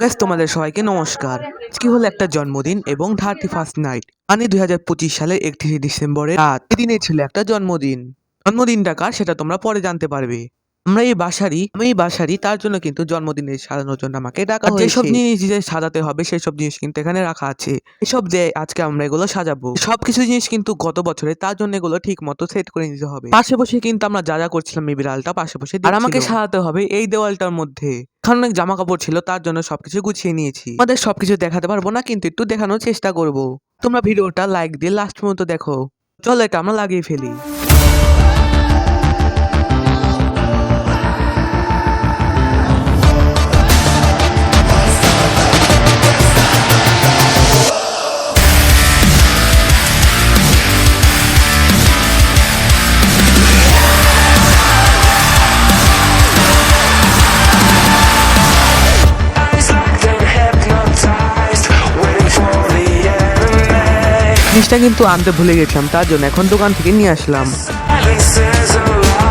Guys তোমাদের সবাইকে নমস্কার। আজকে হলো একটা জন্মদিন এবং থার্টি ফার্স্ট নাইট মানে দুই হাজার পঁচিশ সালের একত্রিশে ডিসেম্বরের রাত। এদিনে ছিল একটা জন্মদিন। জন্মদিনটা কার সেটা তোমরা পরে জানতে পারবে। আমরা এই বাসারই আমি এই বাসারই তার জন্য কিন্তু জন্মদিনে সাজানোর জন্য আমাকে ডাকা হয়েছে যেসব জিনিস যে সাজাতে হবে সেই সব জিনিস কিন্তু এখানে রাখা আছে। এসব যে আজকে আমরা এগুলো সাজাবো সবকিছু জিনিস কিন্তু গত বছরে তার জন্য এগুলো ঠিক মতো সেট করে নিতে হবে। পাশে বসে কিন্তু আমরা যা যা করছিলাম এই বিড়ালটা পাশে বসে আর আমাকে সাজাতে হবে এই দেওয়ালটার মধ্যে। এখানে অনেক জামা কাপড় ছিল, তার জন্য সবকিছু গুছিয়ে নিয়েছি। আমাদের সবকিছু দেখাতে পারব না, কিন্তু একটু দেখানোর চেষ্টা করব। তোমরা ভিডিওটা লাইক দিয়ে লাস্ট পর্যন্ত দেখো। চলো এটা আমরা লাগিয়ে ফেলি। জিনিসটা কিন্তু আনতে ভুলে গেছিলাম, তার জন্য এখন দোকান থেকে নিয়ে আসলাম.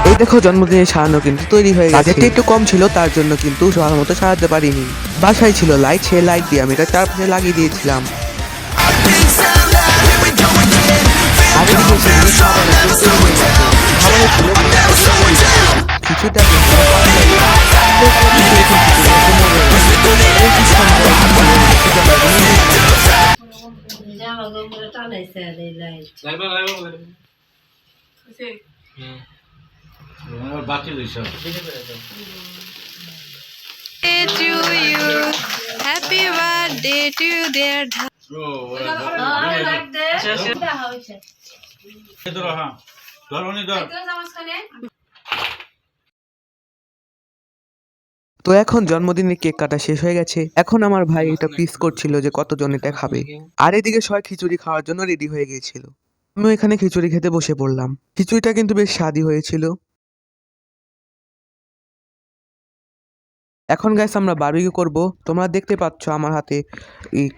এই দেখো জন্মদিনের সাজানো কিন্তু তৈরি হয়ে গেছে। বাজেটটা একটু কম ছিল, তার জন্য কিন্তু সবার মতো সাজাতে পারিনি। বাসায় ছিল লাইট সে লাইট দিয়ে আমি এটা চারপাশে লাগিয়ে দিয়েছিলাম। এদিকে জামা কাপড় টানাইছে আর এই লাইট। আমার বাকি লইছ। birthday to you. Happy birthday to dear ও ধর। হ্যাঁ। ধর উনি ধর। তো এখন জন্মদিনের কেক কাটা শেষ হয়ে গেছে। এখন আমার ভাই এটা পিস করছিল যে কতজন এটা খাবে। আর এদিকে সবাই খিচুড়ি খাওয়ার জন্য রেডি হয়ে গিয়েছিল। আমি এখানে খিচুড়ি খেতে বসে পড়লাম। খিচুড়িটা কিন্তু বেশ স্বাদই হয়েছিল। এখন গ্যাস আমরা বারবিকিউ করব। তোমরা দেখতে পাচ্ছ আমার হাতে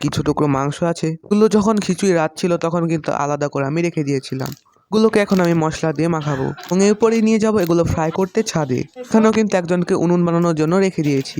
কিছু টুকরো মাংস আছে। এগুলো যখন খিচুড়ি রাত ছিল তখন কিন্তু আলাদা করে আমি রেখে দিয়েছিলাম। এগুলোকে এখন আমি মশলা দিয়ে মাখাবো এবং এরপরে নিয়ে যাব এগুলো ফ্রাই করতে ছাদে। এখানেও কিন্তু একজনকে উনুন বানানোর জন্য রেখে দিয়েছি।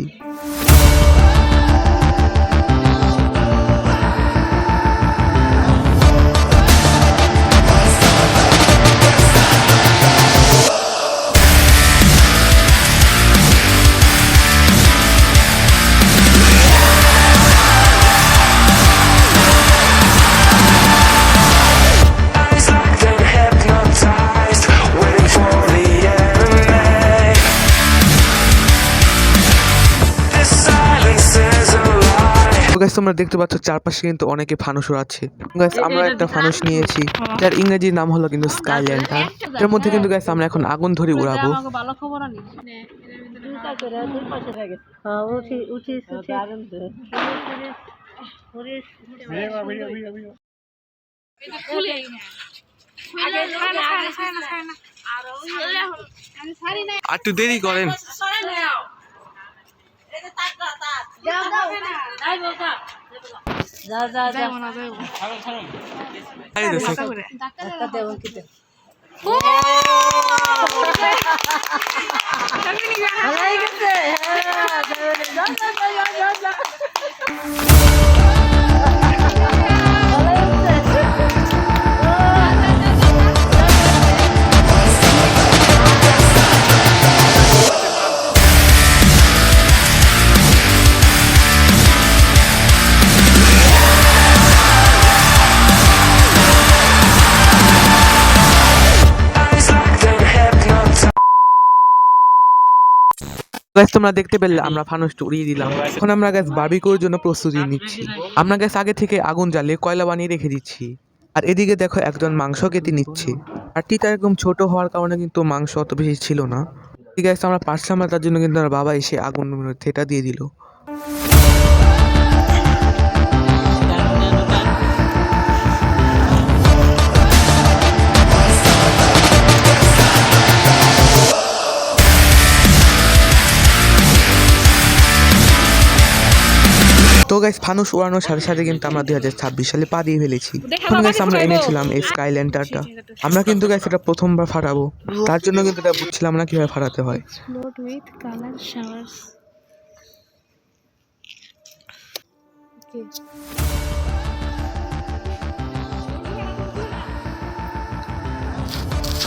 গাইস তোমরা দেখতে পাচ্ছ চারপাশে কিন্তু অনেকে ফানুস আছে গাইস আমরা একটা ফানুস নিয়েছি যার ইংরেজি নাম হলো কিন্তু স্কাই ল্যান্টার এর মধ্যে কিন্তু গাইস আমরা এখন আগুন ধরে উড়াবো হ্যাঁ আর একটু দেরি করেন যা যা যা এই দেখো। ধাক্কা দেবো কি দেবো ভালো গেছে হ্যাঁ গাইস তোমরা দেখতে পেলে আমরা ফানুসটা উড়িয়ে দিলাম। এখন আমরা গ্যাস বারবিকিউর জন্য প্রস্তুতি নিচ্ছি। আমরা গ্যাস আগে থেকে আগুন জ্বালিয়ে কয়লা বানিয়ে রেখে দিচ্ছি। আর এদিকে দেখো একজন মাংস কেটে নিচ্ছে। আর টিটা একদম ছোট হওয়ার কারণে কিন্তু মাংস অত বেশি ছিল না। ঠিক আছে আমরা পাঁচ না তার জন্য কিন্তু আমার বাবা এসে আগুন থেটা দিয়ে দিল। তো গাইস ফানুস উড়ানোর সাথে সাথে কিন্তু আমরা দুই হাজার ছাব্বিশ সালে পা দিয়ে ফেলেছি। এখন গাইস আমরা এনেছিলাম এই স্কাই ল্যান্টারটা আমরা কিন্তু গাইস এটা প্রথমবার ফাটাবো। তার জন্য কিন্তু এটা বুঝছিলাম না কীভাবে ফাটাতে হয়।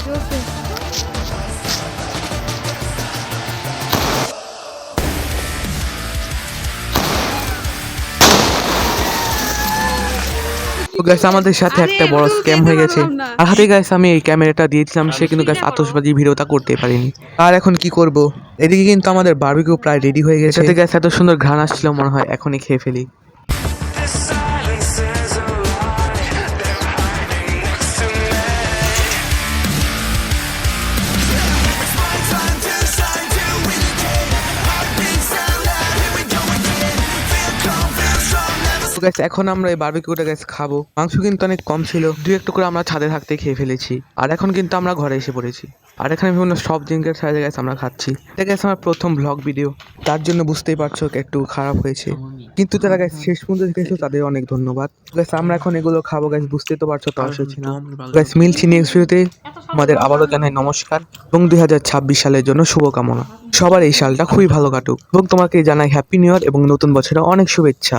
Explode তো গ্যাস আমাদের সাথে একটা বড় স্ক্যাম হয়ে গেছে। আর হাতে গ্যাস আমি এই ক্যামেরাটা দিয়েছিলাম সে কিন্তু গ্যাস আতশবাজি ভিডিওটা করতে পারিনি। আর এখন কি করব? এদিকে কিন্তু আমাদের বারবিকিউ প্রায় রেডি হয়ে গেছে। সাথে গ্যাস এত সুন্দর ঘ্রাণ আসছিল মনে হয় এখনই খেয়ে ফেলি। তো গ্যাস এখন আমরা এই বারবিকিউটা গ্যাস খাব। মাংস কিন্তু অনেক কম ছিল। দু একটু করে আমরা ছাদে থাকতে খেয়ে ফেলেছি। আর এখন কিন্তু আমরা ঘরে এসে পড়েছি। আর এখানে বিভিন্ন সব ড্রিঙ্কের সাইজে গ্যাস আমরা খাচ্ছি। এটা গ্যাস আমার প্রথম ব্লগ ভিডিও তার জন্য বুঝতেই পারছ একটু খারাপ হয়েছে। কিন্তু তারা গ্যাস শেষ পর্যন্ত দেখেছ, তাদের অনেক ধন্যবাদ। গ্যাস আমরা এখন এগুলো খাব গ্যাস বুঝতেই তো পারছ তর্স হচ্ছে না গ্যাস মিলছি নেক্সট ভিডিওতে আমাদের আবারও জানাই নমস্কার। এবং দুই হাজার ছাব্বিশ সালের জন্য শুভকামনা। সবার এই সালটা খুবই ভালো কাটুক। এবং তোমাকে জানাই হ্যাপি নিউ ইয়ার এবং নতুন বছরে অনেক শুভেচ্ছা।